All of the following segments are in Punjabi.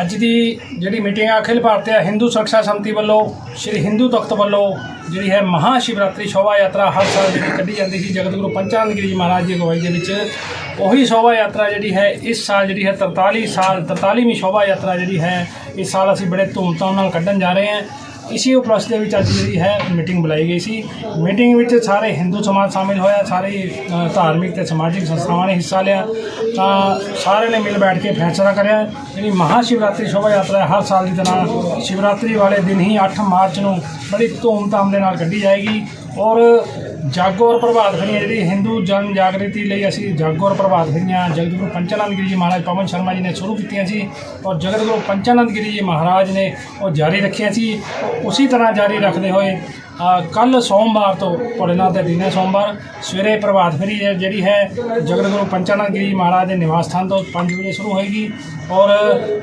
ਅੱਜ ਦੀ ਜਿਹੜੀ ਮੀਟਿੰਗ ਆ, ਅਖਿਲ ਭਾਰਤੀ ਹਿੰਦੂ ਸੁਰੱਖਿਆ ਸੰਮਤੀ ਵੱਲੋਂ, ਸ਼੍ਰੀ ਹਿੰਦੂ ਤਖਤ ਵੱਲੋਂ ਜਿਹੜੀ ਹੈ ਮਹਾ ਸ਼ਿਵਰਾਤਰੀ ਸ਼ੋਭਾ ਯਾਤਰਾ ਹਰ ਸਾਲ ਜਿਹੜੀ ਕੱਢੀ ਜਾਂਦੀ ਸੀ ਜਗਤ ਗੁਰੂ ਪੰਚਾਨੰਦ ਜੀ ਮਹਾਰਾਜ ਦੀ ਅਗਵਾਈ ਦੇ ਵਿੱਚ। ਉਹੀ ਸ਼ੋਭਾ ਯਾਤਰਾ ਜਿਹੜੀ ਹੈ, ਇਸ ਸਾਲ ਜਿਹੜੀ ਹੈ 43 ਸਾਲ 43ਵੀਂ ਸ਼ੋਭਾ ਯਾਤਰਾ ਜਿਹੜੀ ਹੈ, ਇਸ ਸਾਲ ਅਸੀਂ ਬੜੇ ਧੂਮਧਾਮ ਨਾਲ ਕੱਢਣ ਜਾ ਰਹੇ ਹਾਂ। ਇਸੇ ਉਪਲਕਸ਼ ਦੇ ਵਿੱਚ ਅੱਜ ਜਿਹੜੀ ਹੈ ਮੀਟਿੰਗ ਬੁਲਾਈ ਗਈ ਸੀ। ਮੀਟਿੰਗ ਵਿੱਚ ਸਾਰੇ ਹਿੰਦੂ ਸਮਾਜ ਸ਼ਾਮਿਲ ਹੋਇਆ, ਸਾਰੇ ਧਾਰਮਿਕ ਤੇ ਸਮਾਜਿਕ ਸੰਸਥਾਵਾਂ ਨੇ ਹਿੱਸਾ ਲਿਆ। ਤਾਂ ਸਾਰਿਆਂ ਨੇ ਮਿਲ ਬੈਠ ਕੇ ਫੈਸਲਾ ਕਰਿਆ। ਜਿਹੜੀ ਮਹਾ ਸ਼ਿਵਰਾਤਰੀ ਸ਼ੋਭਾ ਯਾਤਰਾ ਹਰ ਸਾਲ ਦੀ ਤਰ੍ਹਾਂ ਸ਼ਿਵਰਾਤਰੀ ਵਾਲੇ ਦਿਨ ਹੀ 8 ਮਾਰਚ ਨੂੰ ਬੜੀ ਧੂਮਧਾਮ ਦੇ ਨਾਲ ਕੱਢੀ ਜਾਏਗੀ। ਔਰ ਜਾਗੋ ਔਰ ਪ੍ਰਭਾਤ ਫੇਰੀਆਂ ਜਿਹੜੀ ਹਿੰਦੂ ਜਨ ਜਾਗ੍ਰਿਤੀ ਲਈ ਅਸੀਂ ਜਾਗੋ ਔਰ ਪ੍ਰਭਾਤ ਫੇਰੀਆਂ ਜਗਤ ਗੁਰੂ ਪੰਚਾਨੰਦ ਗਿਰੀ ਜੀ ਮਹਾਰਾਜ, ਪਵਨ ਸ਼ਰਮਾ ਜੀ ਨੇ ਸ਼ੁਰੂ ਕੀਤੀਆਂ ਸੀ ਔਰ ਜਗਤ ਗੁਰੂ ਪੰਚਾਨੰਦ ਗਿਰੀ ਜੀ ਮਹਾਰਾਜ ਨੇ ਉਹ ਜਾਰੀ ਰੱਖੀਆਂ ਸੀ। ਉਹ ਉਸੇ ਤਰ੍ਹਾਂ ਜਾਰੀ ਰੱਖਦੇ ਹੋਏ ਕੱਲ ਸੋਮਵਾਰ ਤੋਂ ਤੁਹਾਡੇ ਨਾਲ ਦੇ ਦਿਨ ਹੈ ਸੋਮਵਾਰ, ਸਵੇਰੇ ਪ੍ਰਭਾਤ ਫੇਰੀ ਜਿਹੜੀ ਹੈ ਜਗਤ ਗੁਰੂ ਪੰਚਾਨੰਦ ਗਿਰੀ ਮਹਾਰਾਜ ਦੇ ਨਿਵਾਸ ਸਥਾਨ ਤੋਂ 5 ਵਜੇ ਸ਼ੁਰੂ ਹੋਏਗੀ ਔਰ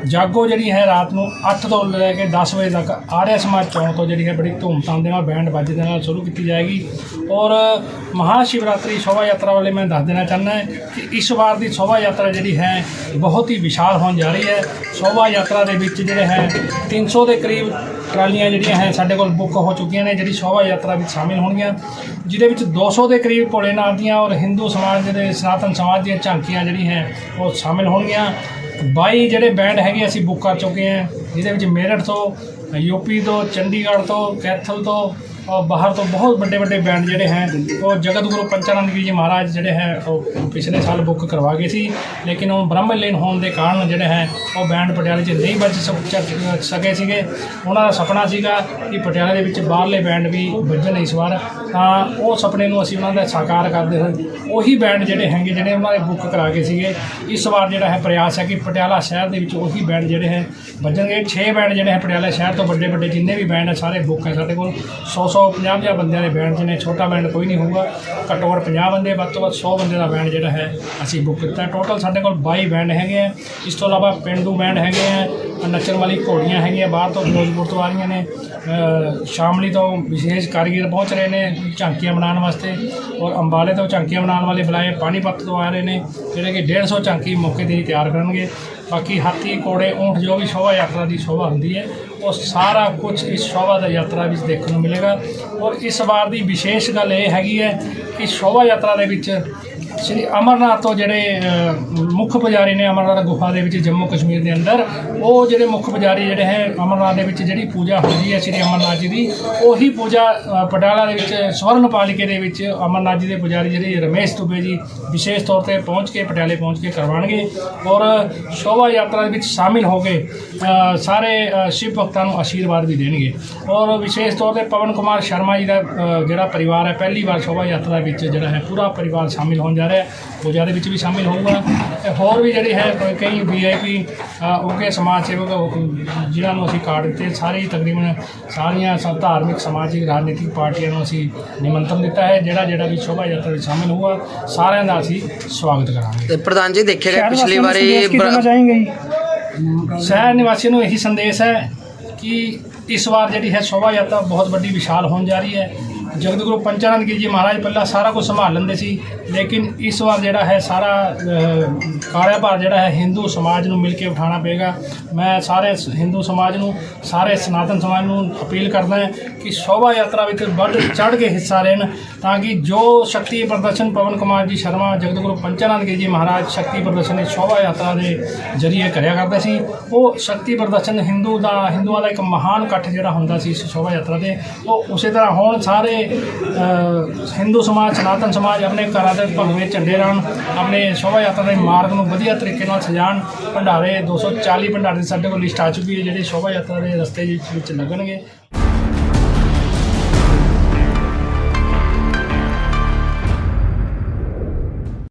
ਜਾਗੋ ਜਿਹੜੀ ਹੈ ਰਾਤ ਨੂੰ 8 ਤੋਂ ਲੈ ਕੇ 10 ਵਜੇ ਤੱਕ ਆਰਿਆ ਸਮਾਜ ਚੌਂਕ ਤੋਂ ਜਿਹੜੀ ਹੈ ਬੜੀ ਧੂਮਧਾਮ ਦੇ ਨਾਲ ਬੈਂਡ ਬਾਜੇ ਦੇ ਨਾਲ ਸ਼ੁਰੂ ਕੀਤੀ ਜਾਏਗੀ ਔਰ ਮਹਾ ਸ਼ਿਵਰਾਤਰੀ ਸ਼ੋਭਾ ਯਾਤਰਾ ਵਾਲੇ ਮੈਂ ਦੱਸ ਦੇਣਾ ਚਾਹੁੰਦਾ ਕਿ ਇਸ ਵਾਰ ਦੀ ਸ਼ੋਭਾ ਯਾਤਰਾ ਜਿਹੜੀ ਹੈ ਬਹੁਤ ਹੀ ਵਿਸ਼ਾਲ ਹੋਣ ਜਾ ਰਹੀ ਹੈ। ਸ਼ੋਭਾ ਯਾਤਰਾ ਦੇ ਵਿੱਚ ਜਿਹੜੇ ਹੈ 300 ਦੇ ਕਰੀਬ ਟਰਾਲੀਆਂ ਜਿਹੜੀਆਂ ਹੈ ਸਾਡੇ ਕੋਲ ਬੁੱਕ ਹੋ ਚੁੱਕੀਆਂ ਨੇ, ਜਿਹੜੀ ਸ਼ੋਭਾ ਯਾਤਰਾ ਵਿੱਚ ਸ਼ਾਮਿਲ ਹੋਣਗੀਆਂ। ਜਿਹਦੇ ਵਿੱਚ 200 ਦੇ ਕਰੀਬ ਭੋਲੇਨਾਥ ਦੀਆਂ ਔਰ ਹਿੰਦੂ ਸਮਾਜ ਦੇ ਸਨਾਤਨ ਸਮਾਜ ਦੀਆਂ ਝਾਂਕੀਆਂ ਜਿਹੜੀ ਹੈ ਉਹ ਸ਼ਾਮਿਲ ਹੋਣਗੀਆਂ। 22 ਜਿਹੜੇ ਬੈਂਡ ਹੈਗੇ ਅਸੀਂ ਬੁੱਕ ਕਰ ਚੁੱਕੇ ਹਾਂ, ਜਿਹਦੇ ਵਿੱਚ ਮੇਰਠ ਤੋਂ, ਯੂਪੀ ਤੋਂ, ਚੰਡੀਗੜ੍ਹ ਤੋਂ, ਕੈਥਲ ਤੋਂ ਔਰ ਬਾਹਰ ਤੋਂ ਬਹੁਤ ਵੱਡੇ ਵੱਡੇ ਬੈਂਡ ਜਿਹੜੇ ਹੈ, ਉਹ ਜਗਤ ਗੁਰੂ ਪੰਚਾਨੰਦ ਗਿਰੀ ਜੀ ਮਹਾਰਾਜ ਜਿਹੜੇ ਹੈ, ਉਹ ਪਿਛਲੇ ਸਾਲ ਬੁੱਕ ਕਰਵਾ ਗਏ ਸੀ। ਲੇਕਿਨ ਉਹ ਬ੍ਰਹਮ ਲੀਨ ਹੋਣ ਦੇ ਕਾਰਨ ਜਿਹੜੇ ਹੈ, ਉਹ ਬੈਂਡ ਪਟਿਆਲੇ 'ਚ ਨਹੀਂ ਵੱਜ ਸਕ- ਚੱਕ- ਸਕੇ ਸੀਗੇ। ਉਹਨਾਂ ਦਾ ਸੁਪਨਾ ਸੀਗਾ ਕਿ ਪਟਿਆਲੇ ਦੇ ਵਿੱਚ ਬਾਹਰਲੇ ਬੈਂਡ ਵੀ ਵੱਜਣ ਇਸ ਵਾਰ। ਤਾਂ ਉਹ ਸੁਪਨੇ ਨੂੰ ਅਸੀਂ ਉਹਨਾਂ ਦਾ ਸਾਕਾਰ ਕਰਦੇ ਹੋਏ ਉਹੀ ਬੈਂਡ ਜਿਹੜੇ ਹੈਗੇ, ਜਿਹੜੇ ਉਹਨਾਂ ਦੇ ਬੁੱਕ ਕਰਾ ਕੇ ਸੀਗੇ, ਇਸ ਵਾਰ ਜਿਹੜਾ ਹੈ ਪ੍ਰਯਾਸ ਹੈ ਕਿ ਪਟਿਆਲਾ ਸ਼ਹਿਰ ਦੇ ਵਿੱਚ ਉਹੀ ਬੈਂਡ ਜਿਹੜੇ ਹੈ ਵੱਜਣਗੇ। 6 ਬੈਂਡ ਜਿਹੜੇ ਹੈ ਪਟਿਆਲਾ ਸ਼ਹਿਰ ਤੋਂ ਵੱਡੇ ਵੱਡੇ ਜਿੰਨੇ ਵੀ ਬੈਂਡ ਹੈ, ਸਾਰੇ ਬੁੱਕ ਹੈ ਸਾਡੇ ਕੋਲ। 100 100 50 50 ਬੰਦਿਆਂ ਦੇ ਬੈਂਡ ਜਿਹਨੇ ਛੋਟਾ ਬੈਂਡ ਕੋਈ ਨਹੀਂ ਹੋਊਗਾ। ਘੱਟੋ ਘੱਟ 50 ਬੰਦੇ, ਵੱਧ ਤੋਂ ਵੱਧ 100 ਬੰਦੇ ਦਾ ਬੈਂਡ ਜਿਹੜਾ ਹੈ, ਅਸੀਂ ਬੁੱਕ ਕੀਤਾ। ਟੋਟਲ ਸਾਡੇ ਕੋਲ 22 ਬੈਂਡ ਹੈਗੇ ਆ। ਇਸ ਤੋਂ ਇਲਾਵਾ ਪਿੰਡੂ ਬੈਂਡ ਹੈਗੇ ਆ, ਨੱਚਣ ਵਾਲੀ ਘੋੜੀਆਂ ਹੈਗੀਆਂ, ਬਾਹਰ ਤੋਂ ਫਿਰੋਜ਼ਪੁਰ ਤੋਂ ਆ ਰਹੀਆਂ ਨੇ। ਸ਼ਾਮਲੀ ਤੋਂ ਵਿਸ਼ੇਸ਼ ਕਾਰੀਗਰ ਪਹੁੰਚ ਰਹੇ ਨੇ ਝਾਂਕੀਆਂ ਬਣਾਉਣ ਵਾਸਤੇ ਔਰ ਅੰਬਾਲੇ ਤੋਂ ਝਾਂਕੀਆਂ ਬਣਾਉਣ ਵਾਲੇ ਬੁਲਾਏ, ਪਾਣੀਪਤ ਤੋਂ ਆ ਰਹੇ ਨੇ, ਜਿਹੜੇ ਕਿ 150 ਝਾਂਕੀ ਮੌਕੇ ਤੇ ਤਿਆਰ ਕਰਨਗੇ। ਬਾਕੀ ਹਾਥੀ ਕੋੜੇ ਊਂਠ ਜੋ ਵੀ ਸ਼ੋਭਾ ਯਾਤਰਾ ਦੀ ਸ਼ੋਭਾ ਹੁੰਦੀ ਹੈ, ਉਹ ਸਾਰਾ ਕੁਝ ਇਸ ਸ਼ੋਭਾ ਦਾ ਯਾਤਰਾ ਵਿੱਚ ਦੇਖਣ ਨੂੰ ਮਿਲੇਗਾ। ਔਰ ਇਸ ਵਾਰ ਦੀ ਵਿਸ਼ੇਸ਼ ਗੱਲ ਇਹ ਹੈਗੀ ਹੈ ਕਿ ਸ਼ੋਭਾ ਯਾਤਰਾ ਦੇ ਵਿੱਚ ਸ਼੍ਰੀ ਅਮਰਨਾਥ ਤੋਂ ਜਿਹੜੇ ਮੁੱਖ ਪੁਜਾਰੀ ਨੇ ਅਮਰਨਾਥ ਗੁਫਾ ਦੇ ਵਿੱਚ ਜੰਮੂ ਕਸ਼ਮੀਰ ਦੇ ਅੰਦਰ ਉਹ ਜਿਹੜੇ ਮੁੱਖ ਪੁਜਾਰੀ ਜਿਹੜੇ ਹੈ ਅਮਰਨਾਥ ਦੇ ਵਿੱਚ ਜਿਹੜੀ ਪੂਜਾ ਹੁੰਦੀ ਹੈ ਸ਼੍ਰੀ ਅਮਰਨਾਥ ਜੀ ਦੀ ਉਹੀ ਪੂਜਾ ਅ, ਪਟਿਆਲਾ ਦੇ ਵਿੱਚ ਸਵਰਨ ਪਾਲਿਕੇ ਦੇ ਵਿੱਚ ਅਮਰਨਾਥ ਜੀ ਦੇ ਪੁਜਾਰੀ ਜਿਹੜੇ ਰਮੇਸ਼ ਦੁਬੇ ਜੀ ਵਿਸ਼ੇਸ਼ ਤੌਰ ਤੇ ਪਹੁੰਚ ਕੇ ਪਟਿਆਲੇ ਪਹੁੰਚ ਕੇ ਕਰਵਾਉਣਗੇ ਔਰ ਸ਼ੋਭਾ ਯਾਤਰਾ ਦੇ ਵਿੱਚ ਸ਼ਾਮਿਲ ਹੋ ਕੇ ਸਾਰੇ ਸ਼ਿਵ ਭਗਤਾਂ ਨੂੰ ਆਸ਼ੀਰਵਾਦ ਵੀ ਦੇਣਗੇ। ਔਰ ਵਿਸ਼ੇਸ਼ ਤੌਰ ਤੇ ਪਵਨ ਕੁਮਾਰ ਸ਼ਰਮਾ ਜੀ ਦਾ ਜਿਹੜਾ ਪਰਿਵਾਰ ਹੈ ਪਹਿਲੀ ਵਾਰ ਸ਼ੋਭਾ ਯਾਤਰਾ ਵਿੱਚ ਜਿਹੜਾ ਹੈ ਪੂਰਾ ਪਰਿਵਾਰ ਸ਼ਾਮਿਲ ਹੋਣ ਜਾ ਰਿਹਾ ਪੂਜਾ ਦੇ ਵਿੱਚ ਵੀ ਸ਼ਾਮਿਲ ਹੋਊਗਾ। ਤੇ ਹੋਰ ਵੀ ਜਿਹੜੀ ਹੈ ਕੋਈ- ਵੀਆਈਪੀ ਉਹਕੇ ਸਮਾਜ ਸੇਵਕ ਜਿਨ੍ਹਾਂ ਨੂੰ ਅਸੀਂ ਕਾਰਡ ਦਿੱਤੇ ਸਾਰੇ ਤਕਰੀਬਨ ਸਾਰੀਆਂ ਸਭ ਧਾਰਮਿਕ ਸਮਾਜਿਕ ਰਾਜਨੀਤਿਕ ਪਾਰਟੀਆਂ ਨੂੰ ਅਸੀਂ ਨਿਮੰਤਰਣ ਦਿੱਤਾ ਹੈ ਜਿਹੜਾ ਜਿਹੜਾ ਵੀ ਸ਼ੋਭਾ ਯਾਤਰਾ ਵਿੱਚ ਸ਼ਾਮਿਲ ਹੋਊਗਾ ਸਾਰਿਆਂ ਦਾ ਅਸੀਂ ਸਵਾਗਤ ਕਰਾਂਗੇ। ਤੇ ਪ੍ਰਧਾਨ ਜੀ ਦੇਖਿਆ ਗਿਆ ਪਿਛਲੀ ਵਾਰੀ ਸ਼ਹਿਰ ਨਿਵਾਸੀਆਂ ਨੂੰ ਇਹੀ ਸੰਦੇਸ਼ ਹੈ ਕਿ ਇਸ ਵਾਰ ਜਿਹੜੀ ਹੈ ਸ਼ੋਭਾ ਯਾਤਰਾ ਬਹੁਤ ਵੱਡੀ ਵਿਸ਼ਾਲ ਹੋਣ ਜਾ ਰਹੀ ਹੈ। ਜਗਤ ਗੁਰੂ ਪੰਚਾਨੰਦ ਜੀ ਮਹਾਰਾਜ ਪਹਿਲਾਂ ਸਾਰਾ ਕੁਝ ਸੰਭਾਲ ਲੈਂਦੇ ਸੀ ਲੇਕਿਨ ਇਸ ਵਾਰ ਜਿਹੜਾ ਹੈ ਸਾਰਾ ਅ, ਕਾਰਜਭਾਰ ਜਿਹੜਾ ਹੈ ਹਿੰਦੂ ਸਮਾਜ ਨੂੰ ਮਿਲ ਕੇ ਉਠਾਉਣਾ ਪਏਗਾ। ਮੈਂ ਸਾਰੇ ਹਿੰਦੂ ਸਮਾਜ ਨੂੰ ਸਾਰੇ ਸਨਾਤਨ ਸਮਾਜ ਨੂੰ ਅਪੀਲ ਕਰਦਾ ਹਾਂ ਕਿ ਸ਼ੋਭਾ ਯਾਤਰਾ ਵਿੱਚ ਵੱਧ ਚੜ੍ਹ ਕੇ ਹਿੱਸਾ ਲੈਣ ਤਾਂ ਕਿ ਜੋ ਸ਼ਕਤੀ ਪ੍ਰਦਰਸ਼ਨ ਪਵਨ ਕੁਮਾਰ ਜੀ ਸ਼ਰਮਾ ਜਗਤ ਗੁਰੂ ਪੰਚਾਨੰਦ ਜੀ ਮਹਾਰਾਜ ਸ਼ਕਤੀ ਪ੍ਰਦਰਸ਼ਨ ਸ਼ੋਭਾ ਯਾਤਰਾ ਦੇ ਜਰੀਏ ਕਰਿਆ ਕਰਦੇ ਸੀ ਉਹ ਸ਼ਕਤੀ ਪ੍ਰਦਰਸ਼ਨ ਹਿੰਦੂ ਦਾ ਹਿੰਦੂਆਂ ਦਾ ਇੱਕ ਮਹਾਨ ਇਕੱਠ ਜਿਹੜਾ ਹੁੰਦਾ ਸੀ ਸ਼ੋਭਾ ਯਾਤਰਾ 'ਤੇ ਉਹ ਉਸੇ ਤਰ੍ਹਾਂ ਹੋਣ ਸਾਰੇ ਹਿੰਦੂ ਸਮਾਜ, ਸਨਾਤਨ ਸਮਾਜ ਆਪਣੇ ਘਰਾਂ ਦੇ ਭਗਵੇਂ ਝੰਡੇ ਰਹਿਣ ਆਪਣੇ ਸ਼ੋਭਾ ਯਾਤਰਾ ਦੇ ਮਾਰਗ ਨੂੰ ਵਧੀਆ ਤਰੀਕੇ ਨਾਲ ਸਜਾਣ ਭੰਡਾਰੇ 240 ਭੰਡਾਰੇ ਦੀ ਸਾਡੇ ਕੋਲ ਲਿਸਟ ਆ ਚੁੱਕੀ ਹੈ, ਜਿਹੜੇ ਸ਼ੋਭਾ ਯਾਤਰਾ ਦੇ ਰਸਤੇ ਵਿੱਚ ਲੱਗਣਗੇ।